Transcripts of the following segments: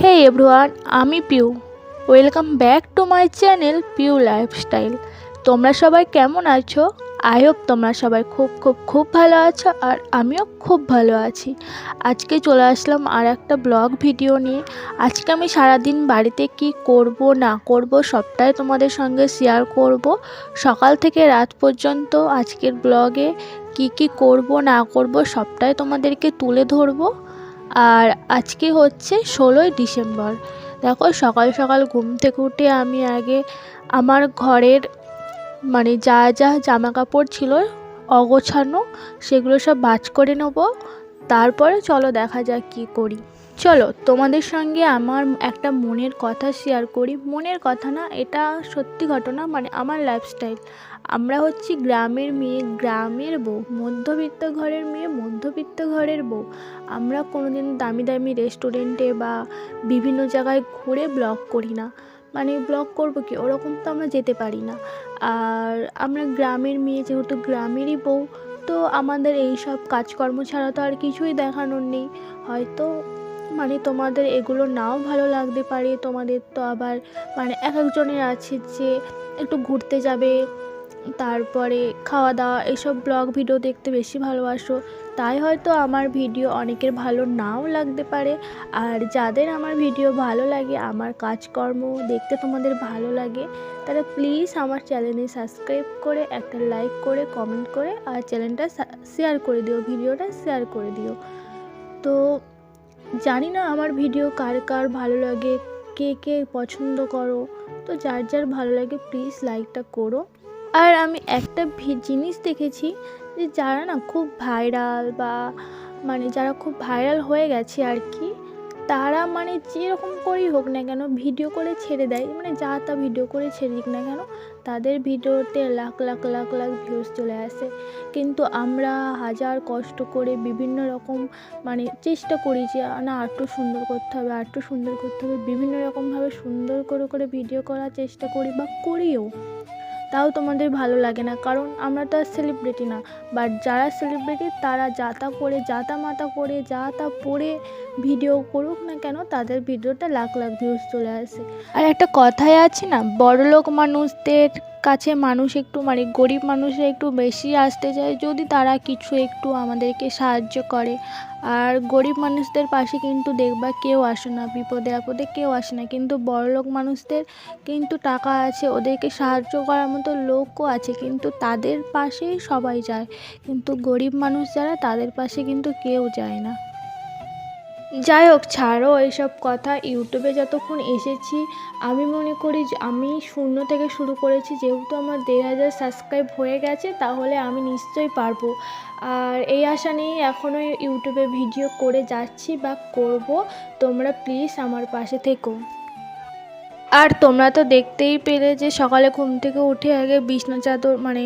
হে everyone আমি Piu welcome back to my channel Piu lifestyle তোমরা সবাই কেমন আছো? আই হোপ তোমরা সবাই খুব খুব খুব ভালো আছো আর আমিও খুব ভালো আছি। আজকে চলে আসলাম আর একটা ব্লগ ভিডিও নিয়ে। আজকে আমি সারাদিন বাড়িতে কি করব, না করব সবটাই তোমাদের সঙ্গে শেয়ার করব। সকাল থেকে রাত পর্যন্ত আজকের ব্লগে কি কি করব, না করব সবটাই তোমাদেরকে তুলে ধরবো। আর আজকে হচ্ছে ষোলোই ডিসেম্বর। দেখো সকাল সকাল ঘুম থেকে উঠে আমি আগে আমার ঘরের মানে যা যা জামা কাপড় ছিল অগোছানো সেগুলো সব বাজ করে নেব। তারপরে চলো দেখা যাক কী করি। চলো তোমাদের সঙ্গে আমার একটা মনের কথা শেয়ার করি। মনের কথা না, এটা সত্যি ঘটনা মানে আমার লাইফস্টাইল আমরা হচ্ছি গ্রামের মেয়ে, গ্রামের বউ, মধ্যবিত্ত ঘরের মেয়ে, মধ্যবিত্ত ঘরের বউ। আমরা কোনোদিন দামি দামি রেস্টুরেন্টে বা বিভিন্ন জায়গায় ঘুরে ব্লগ করি না। মানে ব্লগ করব কি? ওরকম তো আমরা যেতে পারি না। আর আমরা গ্রামের মেয়ে, যেহেতু গ্রামেরই বউ, তো আমাদের এই সব কাজকর্ম ছাড়া তো আর কিছুই দেখানোর নেই। হয়তো মানে তোমাদের এগুলো নাও ভালো লাগতে পারে, তোমাদের তো আবার মানে এক একজনের আছে যে একটু ঘুরতে যাবে তারপরে খাওয়া দাওয়া এসব ব্লগ ভিডিও দেখতে বেশি ভালোবাসো। তাই হয়তো আমার ভিডিও অনেকের ভালো নাও লাগতে পারে। আর যাদের আমার ভিডিও ভালো লাগে, আমার কাজকর্ম দেখতে তোমাদের ভালো লাগে তারা প্লিজ আমার চ্যানেলে সাবস্ক্রাইব করে, একটা লাইক করে কমেন্ট করে, আর চ্যানেলটা শেয়ার করে দিও, ভিডিওটা শেয়ার করে দিও। তো জানি না আমার ভিডিও কার কার ভালো লাগে, কে কে পছন্দ করো, তো যার যার ভালো লাগে প্লিজ লাইকটা করো। আর আমি একটা জিনিস দেখেছি যে যারা না খুব ভাইরাল বা মানে যারা খুব ভাইরাল হয়ে গেছে আর কি, তারা মানে যেরকম করেই হোক না কেন ভিডিও করে ছেড়ে দেয়। মানে যা তা ভিডিও করে ছেড়ে দিক না কেন, তাদের ভিডিওতে লাখ লাখ লাখ লাখ ভিউজ চলে আসে। কিন্তু আমরা হাজার কষ্ট করে বিভিন্ন রকম মানে চেষ্টা করি যে, না আরটু সুন্দর করতে হবে, আরটু সুন্দর করতে হবে, বিভিন্ন রকমভাবে সুন্দর করে করে ভিডিও করার চেষ্টা করি বা করিও। তাও তোমাদের ভালো লাগে না, কারণ আমরা তো আর সেলিব্রিটি না। বাট যারা সেলিব্রিটি তারা যা তা করে, যা তা মাতা করে, যা তা পরে ভিডিও করুক না কেন, তাদের ভিডিওটা লাখ লাখ ভিউজ চলে আসে। আর একটা কথাই আছে না, বড়লোক মানুষদের কাছে মানুষ একটু মানে গরিব মানুষরা একটু বেশি আসতে চায় যদি তারা কিছু একটু আমাদেরকে সাহায্য করে। আর গরিব মানুষদের পাশে কিন্তু দেখবা কেউ আসে না, বিপদে আপদে কেউ আসে না। কিন্তু বড়লোক মানুষদের কিন্তু টাকা আছে, ওদেরকে সাহায্য করার মতো লোকও আছে, কিন্তু তাদের পাশেই সবাই যায়। কিন্তু গরিব মানুষ যারা, তাদের পাশে কিন্তু কেউ যায় না। যাই হোক ছাড়ো এইসব কথা। ইউটিউবে যতক্ষণ এসেছি, আমি মনে করি যে আমি শূন্য থেকে শুরু করেছি। যেহেতু আমার দেড় হাজার সাবস্ক্রাইব হয়ে গেছে, তাহলে আমি নিশ্চয়ই পারব। আর এই আশা নিয়েই এখনও ইউটিউবে ভিডিও করে যাচ্ছি বা করব। তোমরা প্লিজ আমার পাশে থেকো। আর তোমরা তো দেখতেই পেলে যে সকালে ঘুম থেকে উঠে আগে বিছনা চাদর মানে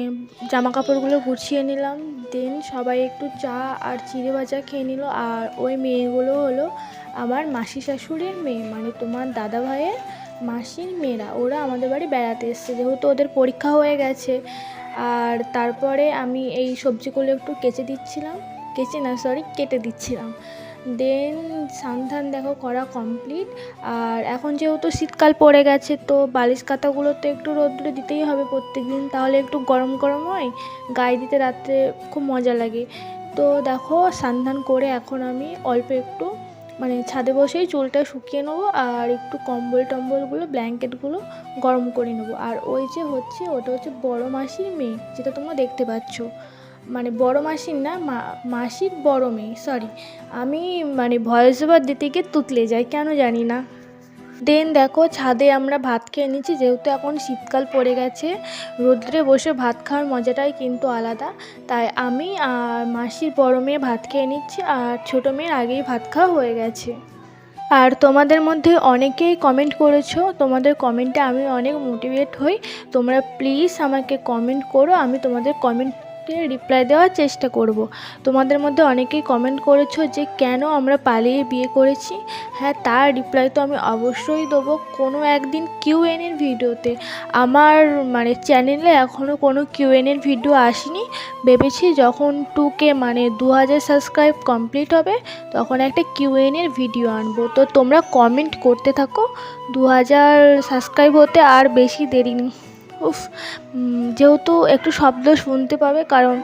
জামা কাপড়গুলো গুছিয়ে নিলাম। দেন সবাই একটু চা আর চিড়ে ভাজা খেয়ে নিল। আর ওই মেয়েগুলো হলো আমার মাসি শাশুড়ির মেয়ে মানে তোমার দাদা ভাইয়ের মাসির মেয়েরা। ওরা আমাদের বাড়ি বেড়াতে এসছে, যেহেতু ওদের পরীক্ষা হয়ে গেছে। আর তারপরে আমি এই সবজিগুলো একটু কেচে দিচ্ছিলাম। কেচে না সরি কেটে দিচ্ছিলাম। দেন সান্ধান দেখো করা কমপ্লিট আর এখন যেহেতু শীতকাল পড়ে গেছে, তো বালিশ কাতাগুলো তো একটু রোদ্রে দিতেই হবে প্রত্যেক দিন তাহলে একটু গরম গরম হয়, গায়ে দিতে রাত্রে খুব মজা লাগে। তো দেখো সান্ধান করে এখন আমি অল্প একটু মানে ছাদে বসেই চুলটা শুকিয়ে নেব আর একটু কম্বল টম্বলগুলো, ব্ল্যাঙ্কেটগুলো গরম করে নেব। আর ওই যে হচ্ছে, ওটা হচ্ছে বড় মাসির মেয়ে, যেটা তোমরা দেখতে পাচ্ছ। মানে বড় মাসির না মাসির বড় মেয়ে সরি আমি মানে ভয়েস ওভার দিতে গিয়ে তুতলে যাই, কেন জানি না। দেন দেখো, ছাদে আমরা ভাত খেয়ে নিচ্ছি যেহেতু এখন শীতকাল পড়ে গেছে, রোদ্রে বসে ভাত খাওয়ার মজাটাই কিন্তু আলাদা। তাই আমি আর মাসির বড় মেয়ে ভাত খেয়ে নিচ্ছি, আর ছোটো মেয়ের আগেই ভাত খাওয়া হয়ে গেছে। আর তোমাদের মধ্যে অনেকেই কমেন্ট করেছ, তোমাদের কমেন্টে আমি অনেক মোটিভেট হই, তোমরা প্লিজ আমাকে কমেন্ট করো, আমি তোমাদের কমেন্ট কমেন্টকে রিপ্লাই দেওয়ার চেষ্টা করব। তোমাদের মধ্যে অনেকেই কমেন্ট করেছ যে, কেন আমরা পালিয়ে বিয়ে করেছি? হ্যাঁ তার রিপ্লাই তো আমি অবশ্যই দেবো কোনো একদিন কিউ এর ভিডিওতে। আমার মানে চ্যানেলে এখনও কোনো কিউ এর ভিডিও আসেনি। ভেবেছি যখন টু কে মানে দু হাজার সাবস্ক্রাইব কমপ্লিট হবে, তখন একটা কিউ এর ভিডিও আনব। তো তোমরা কমেন্ট করতে থাকো। দু হাজার সাবস্ক্রাইব হতে আর বেশি দেরি নেই। উফ যেহেতু একটু শব্দ শুনতে পাবে, কারণ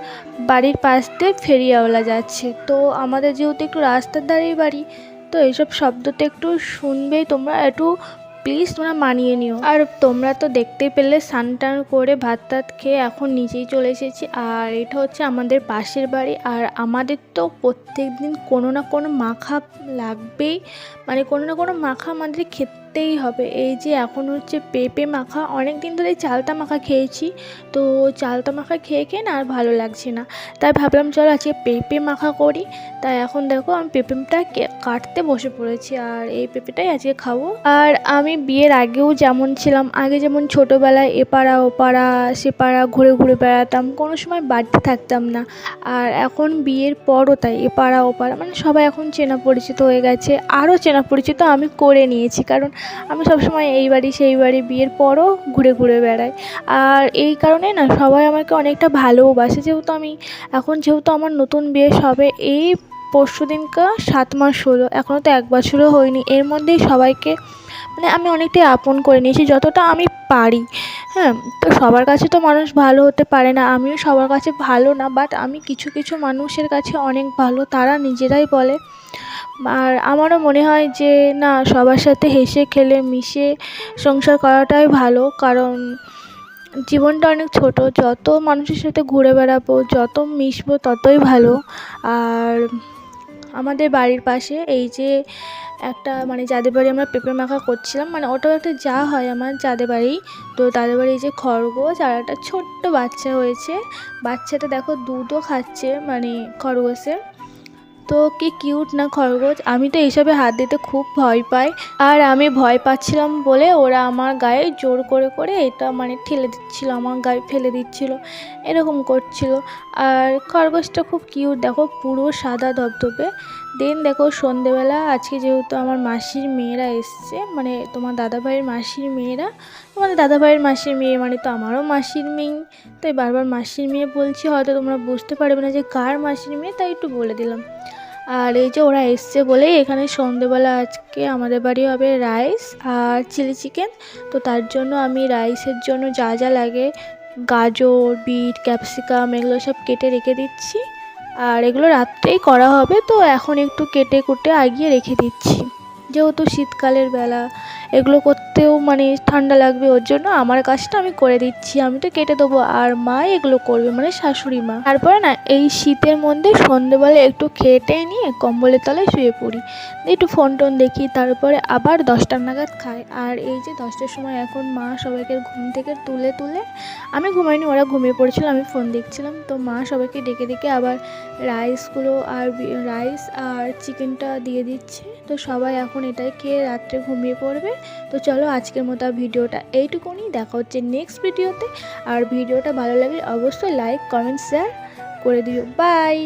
বাড়ির পাশ দিয়ে ফেরিওয়ালা যাচ্ছে। তো আমাদের যেহেতু একটু রাস্তার ধারেই বাড়ি, তো এইসব শব্দ তো একটু শুনবেই তোমরা। একটু প্লিজ তোমরা মানিয়ে নিও। আর তোমরা তো দেখতে পেলে, স্নান টান করে ভাত টাত খেয়ে এখন নিচেই চলে এসেছি। আর এটা হচ্ছে আমাদের পাশের বাড়ি। আর আমাদের তো প্রত্যেক দিন কোনো না কোনো মাখা লাগবেই। মানে কোনো না কোনো মাখা আমাদের খেতেই হবে। এই যে এখন হচ্ছে পেঁপে মাখা, অনেক দিন ধরে চালতা মাখা খেয়েছি। তো চালতা মাখা খেয়ে খেয়ে না আর ভালো লাগছে না। তাই ভাবলাম চলো আজকে পেঁপে মাখা করি। তাই এখন দেখো আমি পেঁপেটা কাটতে বসে পড়েছি আর এই পেঁপেটাই আজকে খাব। আর আমি বিয়ের আগেও যেমন ছিলাম, আগে যেমন ছোটোবেলায় এপাড়া ওপাড়া, সেপাড়া ঘুরে ঘুরে বেড়াতাম, কোনো সময় বাড়িতে থাকতাম না। আর এখন বিয়ের পরও তাই এপাড়া ওপাড়া মানে সবাই এখন চেনা পরিচিত হয়ে গেছে। আরও চেনা পরিচিত আমি করে নিয়েছি। কারণ আমি সবসময় এই বাড়ি, সেই বাড়ি বিয়ের পরও ঘুরে ঘুরে বেড়াই। আর এই কারণে না, সবাই আমাকে অনেকটা ভালোবাসে। যেহেতু আমি, এখন যেহেতু আমার নতুন বিয়ে সবে, এই পরশু দিনকা সাত মাস হলো। এখনও তো এক বছরও হয়নি। এর মধ্যেই সবাইকে মানে আমি অনেকটাই আপন করে নিয়েছি, যতটা আমি পারি। হ্যাঁ তো সবার কাছে তো মানুষ ভালো হতে পারে না, আমিও সবার কাছে ভালো না বাট আমি কিছু কিছু মানুষের কাছে অনেক ভালো, তারা নিজেরাই বলে। আর আমারও মনে হয় যে, না, সবার সাথে হেসে, খেলে, মিশে সংসার করাটাই ভালো, কারণ জীবনটা অনেক ছোট, যত মানুষের সাথে ঘুরে বেড়াবো, যত মিশবো, ততই ভালো। আর আমাদের বাড়ির পাশে এই যে একটা মানে যাদের বাড়ি আমরা পেঁপে মাখা করছিলাম মানে ওটাও একটা যা হয় আমার যাদের বাড়ি। তো তাদের বাড়ি যে খরগোশ আর একটা ছোট্ট বাচ্চা হয়েছে। বাচ্চাটা দেখো দুধও খাচ্ছে মানে খরগোশের। তো কি কিউট না খরগোশ, আমি তো এইসবে হাত দিতে খুব ভয় পাই। আর আমি ভয় পাচ্ছিলাম বলে ওরা আমার গায়ে জোর করে করে এটা মানে ঠেলে দিচ্ছিল, আমার গায়ে ফেলে দিচ্ছিল, এরকম করছিল। আর খরগোশটা খুব কিউট, দেখো পুরো সাদা ধবধবে। দেন দেখো সন্ধেবেলা, আজকে যেহেতু আমার মাসির মেয়েরা এসছে মানে তোমার দাদাভাইয়ের মাসির মেয়েরা তোমাদের দাদাভাইয়ের মাসির মেয়ে মানে তো আমারও মাসির মেয়ে। তাই বারবার মাসির মেয়ে বলছি, হয়তো তোমরা বুঝতে পারবে না যে কার মাসির মেয়ে, তাই একটু বলে দিলাম। আর এই যে ওরা এসছে বলেই এখানে সন্ধেবেলা আজকে আমাদের বাড়ি হবে রাইস আর চিলি চিকেন। তো তার জন্য আমি রাইসের জন্য যা যা লাগে, গাজর, বিট, ক্যাপসিকাম, এগুলো সব কেটে রেখে দিচ্ছি। আর এগুলো রাত্রেই করা হবে, তো এখন একটু কেটে কুটে আগিয়ে রেখে দিচ্ছি। যেহেতু শীতকালের বেলা, এগুলো করতেও মানে ঠান্ডা লাগবে, ওর জন্য আমার কাজটা আমি করে দিচ্ছি, আমি তো কেটে দেবো। আর মা এগুলো করবে মানে শাশুড়ি মা। তারপরে না, এই শীতের মধ্যে সন্ধেবেলা একটু খেটে নিয়ে কম্বলের তলায় শুয়ে পড়ি। একটু ফোন টোন দেখি, তারপরে আবার দশটার নাগাদ খাই। আর এই যে দশটার সময় এখন মা সবাইকে ঘুম থেকে তুলে তুলে, আমি ঘুমাইনি, ওরা ঘুমিয়ে পড়েছিল, আমি ফোন দেখছিলাম। তো মা সবাইকে ডেকে ডেকে আবার রাইসগুলো আর রাইস আর চিকেনটা দিয়ে দিচ্ছে। তো সবাই এখন এটাই খেয়ে রাত্রে ঘুমিয়ে পড়বে। তো চলো আজকের মতো ভিডিওটা এইটুকুনি। দেখা হচ্ছে নেক্সট ভিডিওতে আর ভিডিওটা ভালো লাগলে অবশ্যই লাইক কমেন্ট শেয়ার করে দিও। বাই